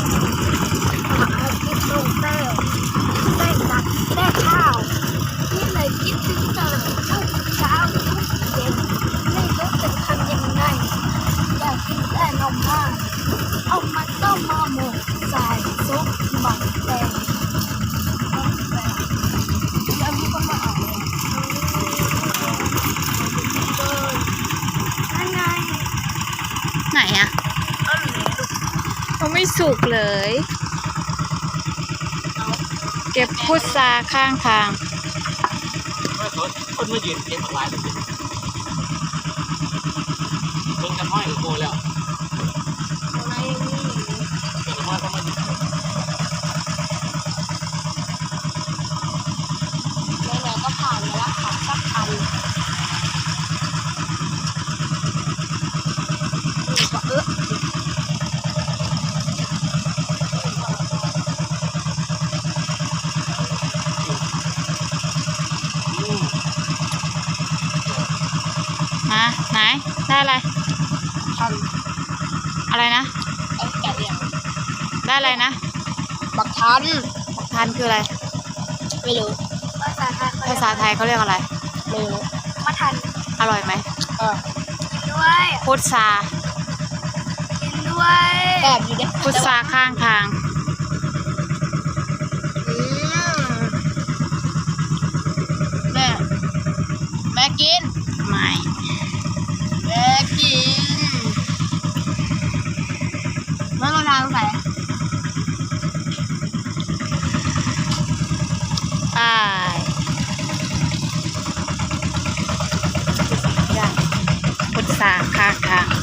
อาทิตย์ลงแป้แป้งหนักแป้ข้าวนี่เลยคิดถึงเธอทุกเช้าทุกเย็นไม่รู้จะทำยังไงอยากกินแต่นมมากเอามาต้มมาหมกใส่ซุปหมักแดงแล้วมันก็มาเอานั่นไงไหนอะ เอาเหลือลูก มันไม่สุกเลย เก็บพุทราข้างทางว่าสดคนมายืนเก็บหลายเลยเบิ่งกันห้อยกับโมแล้วอะไรนี่เกิดห้อยเขามายืนไหนๆก็ผ่านมาแล้วค่ะสักพันนี่ก็เออ อืม มาไหนได้อะไรพันอะไรนะไอ้แกะเนี่ยได้อะไรนะบักทันทันคืออะไร ไม่รู้ภาษาไทยภาษาไทยเขาเรียกอะไร ไม่รู้มาทันอร่อยไหมเออด้วยพุทรากินด้วยแบบอยู่เนี่ยพุทราข้างทาง อืมแม่แม่กินไม่ แม่รองเท้าใส่ไปได้พุทราค่ะค่ะ